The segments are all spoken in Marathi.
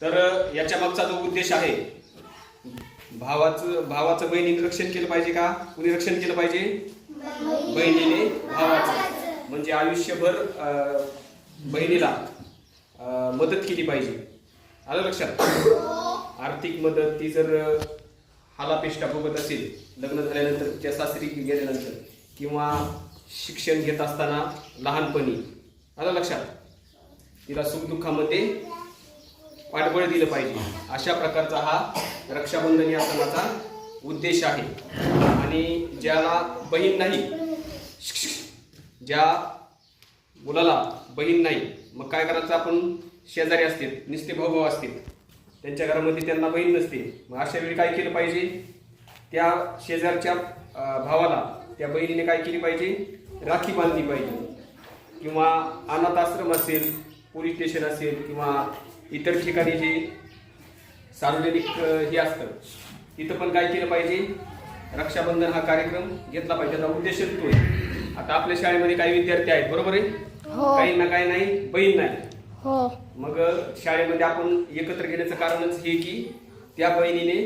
तर याच्या मागचा जो उद्देश आहे भावाचं भावाचं बहिणीने रक्षण केलं पाहिजे का? कुणी रक्षण केलं पाहिजे? बहिणीने भावाचं. म्हणजे आयुष्यभर बहिणीला मदत केली पाहिजे. आलं लक्षात? आर्थिक मदत ती जर हालापेष्टा बघत असेल लग्न झाल्यानंतर तिच्या सासरी गेल्यानंतर किंवा शिक्षण घेत असताना लहानपणी आलं लक्षात? तिला सुखदुःखामध्ये पाठबळ दिलं पाहिजे. अशा प्रकारचा हा रक्षाबंधन या सणाचा उद्देश आहे. आणि ज्याला बहीण नाही ज्या मुलाला बहीण नाही मग काय करायचं? आपण शेजारी असतील निस्ते भाऊ असतील त्यांच्या घरामध्ये त्यांना बहीण नसते. मग अशा वेळी काय केलं पाहिजे? त्या शेजारच्या भावाला त्या बहिणीने काय केली पाहिजे? राखी बांधली पाहिजे. किंवा अनाथ आश्रम असेल पोलीस स्टेशन असेल किंवा इतर ठिकाणी जे सार्वजनिक हे असतं तिथं पण काय केलं पाहिजे? रक्षाबंधन हा कार्यक्रम घेतला पाहिजे. त्याचा उद्देश तो आता आपल्या शाळेमध्ये काही विद्यार्थी आहेत बरोबर आहे? हो. काही ना काही नाही बहीण नाही. हो. मग शाळेमध्ये आपण एकत्र घेण्याचं कारणच हे की त्या बहिणीने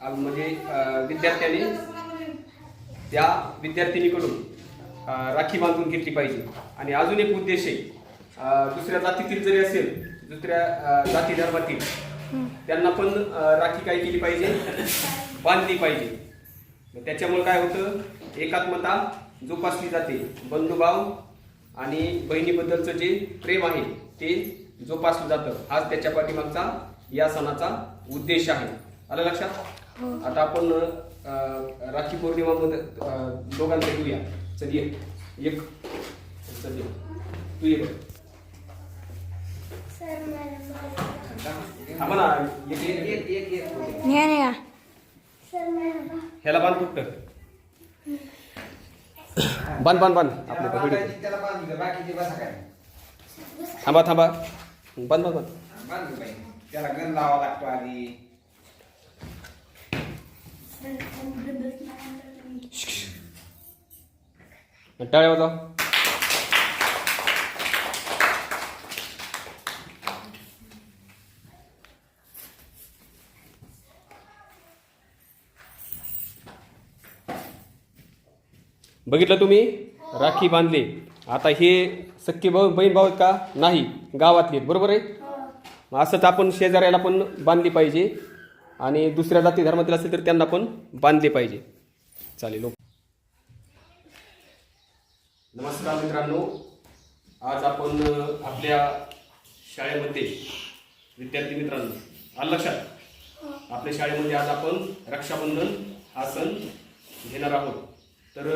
अ, म्हणजे अ, विद्यार्थ्याने त्या विद्यार्थिनीकडून अ, राखी बांधून घेतली पाहिजे. आणि अजून एक उद्देश आहे अ, दुसऱ्या जातीतील जरी असेल दुसऱ्या जाती धर्मातील त्यांना पण राखी काय केली पाहिजे? बांधली पाहिजे. त्याच्यामुळे काय होतं? एकात्मता जोपासली जाते. बंधुभाव आणि बहिणीबद्दलचं जे प्रेम आहे ते जोपासलं जातं. हाच त्याच्या पाठीमागचा या सणाचा उद्देश आहे. आलं लक्षात? आता आपण राखी पौर्णिमामध्ये दोघांचं घेऊया. चल ये. तू ये बघ थांबा ना एक एक एक एक न्या न्या ह्याला बांध फक्त. बांध बांध बांध. काय? थांबा थांबा. बांध बांध बांध. त्याला गण लावा लागतो आधी. टाळ्या वाजवा. बघितलं तुम्ही? राखी बांधली. आता हे सख्खे भाऊ बहीण भाऊ आहेत का? नाही. गावातले आहेत, बरोबर आहे? मग असंच आपण शेजाऱ्याला पण बांधली पाहिजे. आणि दुसऱ्या जाती धर्मातील असेल तर त्यांना पण बांधले पाहिजे. चालेल ओके. नमस्कार मित्रांनो. आज आपण आपल्या शाळेमध्ये विद्यार्थी मित्रांनो आलं लक्षात? आपल्या शाळेमध्ये आज आपण रक्षाबंधन हा सण घेणार आहोत. तर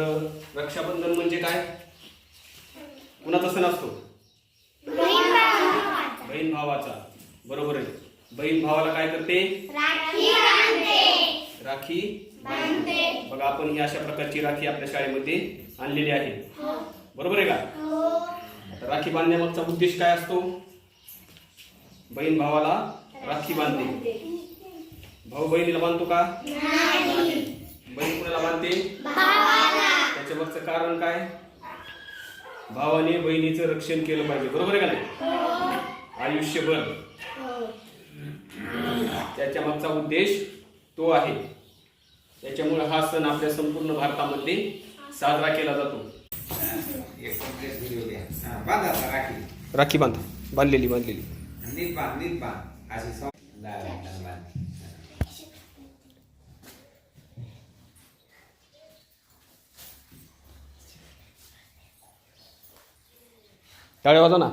रक्षाबंधन म्हणजे काय? कुणाचा सण असतो? बहीण भावाचा. बरोबर आहे. बहीण भावाला काय करते? राखी बांधते. बघा आपण ही अशा प्रकारची राखी आपल्या शाळेमध्ये आणलेली आहे. बरोबर आहे का? राखी बांधण्यामागचा उद्देश काय असतो? बहीण भावाला राखी बांधते. भाऊ बहिणीला बांधतो का? नाही. बहीण कुणाला बांधते त्याच्या मागचं कारण काय? भावाने बहिणीचं रक्षण केलं पाहिजे. बरोबर आहे का नाही? आयुष्यभर. त्याच्या मागचा उद्देश तो आहे. त्याच्यामुळे हा सण आपल्या संपूर्ण भारतामध्ये साजरा केला जातो. एक कम्प्लेट व्हिडिओ द्या. हा, बांधा आता राखी. राखी बांध. बांधलेली बांधलेली. नीट वाजव ना.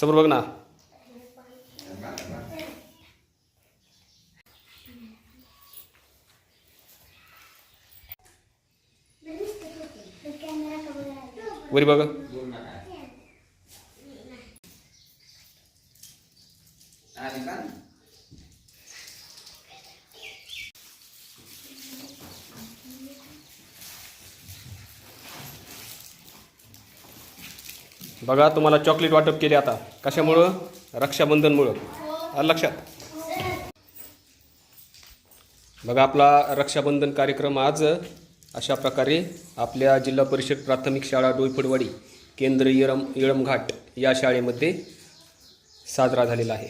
समोर बघ ना बांध बांध वरी बघा. बघा तुम्हाला चॉकलेट वाटप केले आता. कशामुळं? रक्षाबंधनमुळं. लक्षात? बघा आपला रक्षाबंधन कार्यक्रम आज अशा प्रकारे आपल्या जिल्हा परिषद प्राथमिक शाळा डोईफडवाडी केंद्र इळम इळमघाट या शाळेमध्ये साजरा झालेला आहे.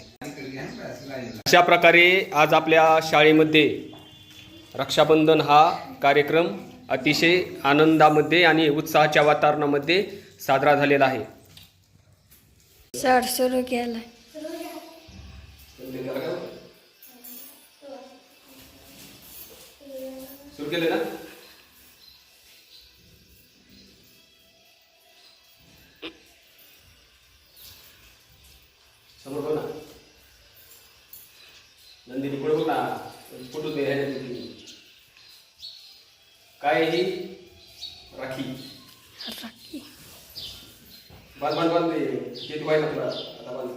अशा प्रकारे आज आपल्या शाळेमध्ये रक्षाबंधन हा कार्यक्रम अतिशय आनंदामध्ये आणि उत्साहाच्या वातावरणामध्ये साजरा झालेला आहे. सर सुरू केलाय सुरू केले ना? नंदिनी पुढे बघ. ना फोटो दे ह्याच्यात दिली. काय आहे ही? राखी. राखी. बांध बांध बांध दे तू तुला आता बांध.